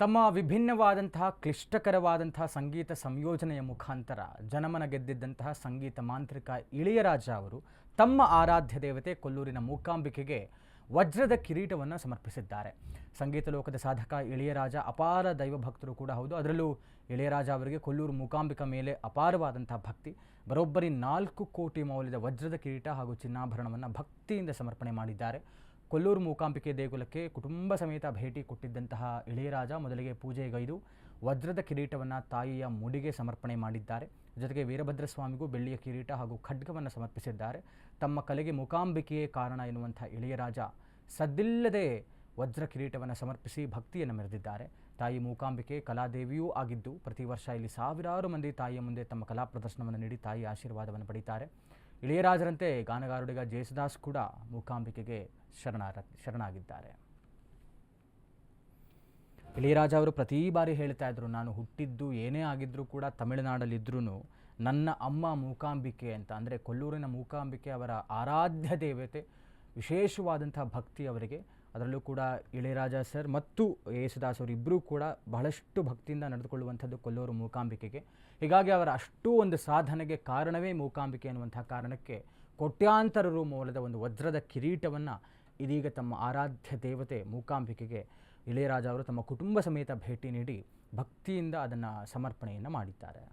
ತಮ್ಮ ವಿಭಿನ್ನವಾದಂತಹ ಕ್ಲಿಷ್ಟಕರವಾದಂತಹ ಸಂಗೀತ ಸಂಯೋಜನೆಯ ಮುಖಾಂತರ ಜನಮನ ಗೆದ್ದಿದ್ದಂತಹ ಸಂಗೀತ ಮಾಂತ್ರಿಕ ಇಳಿಯರಾಜ ಅವರು ತಮ್ಮ ಆರಾಧ್ಯ ದೇವತೆ ಕೊಲ್ಲೂರಿನ ಮೂಕಾಂಬಿಕೆಗೆ ವಜ್ರದ ಕಿರೀಟವನ್ನು ಸಮರ್ಪಿಸಿದ್ದಾರೆ. ಸಂಗೀತ ಲೋಕದ ಸಾಧಕ ಇಳಿಯರಾಜ ಅಪಾರ ದೈವ ಭಕ್ತರು ಕೂಡ ಹೌದು. ಅದರಲ್ಲೂ ಇಳಿಯರಾಜ ಅವರಿಗೆ ಕೊಲ್ಲೂರು ಮೂಕಾಂಬಿಕ ಮೇಲೆ ಅಪಾರವಾದಂತಹ ಭಕ್ತಿ, ಬರೋಬ್ಬರಿ ನಾಲ್ಕು ಕೋಟಿ ಮೌಲ್ಯದ ವಜ್ರದ ಕಿರೀಟ ಹಾಗೂ ಚಿನ್ನಾಭರಣವನ್ನು ಭಕ್ತಿಯಿಂದ ಸಮರ್ಪಣೆ ಮಾಡಿದ್ದಾರೆ. ಕೊಲ್ಲೂರು ಮೂಕಾಂಬಿಕೆ ದೇಗುಲಕ್ಕೆ ಕುಟುಂಬ ಸಮೇತ ಭೇಟಿ ಕೊಟ್ಟಿದ್ದಂತಹ ಇಳೆಯರಾಜ ಮೊದಲಿಗೆ ಪೂಜೆಗೈದು ವಜ್ರದ ಕಿರೀಟವನ್ನು ತಾಯಿಯ ಮುಡಿಗೆ ಸಮರ್ಪಣೆ ಮಾಡಿದ್ದಾರೆ. ಜೊತೆಗೆ ವೀರಭದ್ರ ಸ್ವಾಮಿಗೂ ಬೆಳ್ಳಿಯ ಕಿರೀಟ ಹಾಗೂ ಖಡ್ಗವನ್ನು ಸಮರ್ಪಿಸಿದ್ದಾರೆ. ತಮ್ಮ ಕಲೆಗೆ ಮೂಕಾಂಬಿಕೆಯೇ ಕಾರಣ ಎನ್ನುವಂಥ ಇಳೆಯರಾಜ ಸದ್ದಿಲ್ಲದೆ ವಜ್ರ ಕಿರೀಟವನ್ನು ಸಮರ್ಪಿಸಿ ಭಕ್ತಿಯನ್ನು ಮೆರೆದಿದ್ದಾರೆ. ತಾಯಿ ಮೂಕಾಂಬಿಕೆ ಕಲಾದೇವಿಯೂ ಆಗಿದ್ದು, ಪ್ರತಿ ವರ್ಷ ಇಲ್ಲಿ ಸಾವಿರಾರು ಮಂದಿ ತಾಯಿಯ ಮುಂದೆ ತಮ್ಮ ಕಲಾ ಪ್ರದರ್ಶನವನ್ನು ನೀಡಿ ತಾಯಿಯ ಆಶೀರ್ವಾದವನ್ನು ಪಡೀತಾರೆ. ಇಳೆಯರಾಜರಂತೆ ಗಾನಗಾರುಡಿಗ ಜೇಸುದಾಸ್ ಕೂಡ ಮೂಕಾಂಬಿಕೆಗೆ ಶರಣಾರ, ಶರಣಾಗಿದ್ದಾರೆ. ಇಳೆಯರಾಜ ಅವರು ಪ್ರತಿ ಬಾರಿ ಹೇಳ್ತಾ ಇದ್ರು, ನಾನು ಹುಟ್ಟಿದ್ದು ಏನೇ ಆಗಿದ್ರೂ ಕೂಡ ತಮಿಳುನಾಡಲ್ಲಿದ್ರೂ ನನ್ನ ಅಮ್ಮ ಮೂಕಾಂಬಿಕೆ ಅಂತ. ಅಂದರೆ ಕೊಲ್ಲೂರಿನ ಮೂಕಾಂಬಿಕೆ ಅವರ ಆರಾಧ್ಯ ದೇವತೆ ವಿಶೇಷವಾದಂಥ ಭಕ್ತಿ ಅವರಿಗೆ ಅದರಲ್ಲೂ ಕೂಡ ಇಳೆಯರಾಜ ಸರ್ ಮತ್ತು ಯೇಸುದಾಸ್ ಅವರು ಇಬ್ಬರೂ ಕೂಡ ಬಹಳಷ್ಟು ಭಕ್ತಿಯಿಂದ ನಡೆದುಕೊಳ್ಳುವಂಥದ್ದು ಕೊಲ್ಲೂರು ಮೂಕಾಂಬಿಕೆಗೆ. ಹೀಗಾಗಿ ಅವರ ಅಷ್ಟೂ ಒಂದು ಸಾಧನೆಗೆ ಕಾರಣವೇ ಮೂಕಾಂಬಿಕೆ ಅನ್ನುವಂಥ ಕಾರಣಕ್ಕೆ ಕೋಟ್ಯಾಂತರ ರು ಒಂದು ವಜ್ರದ ಕಿರೀಟವನ್ನು ಇದೀಗ ತಮ್ಮ ಆರಾಧ್ಯ ದೇವತೆ ಮೂಕಾಂಬಿಕೆಗೆ ಇಳೆಯರಾಜ ಅವರು ತಮ್ಮ ಕುಟುಂಬ ಸಮೇತ ಭೇಟಿ ನೀಡಿ ಭಕ್ತಿಯಿಂದ ಅದನ್ನು ಸಮರ್ಪಣೆಯನ್ನು ಮಾಡಿದ್ದಾರೆ.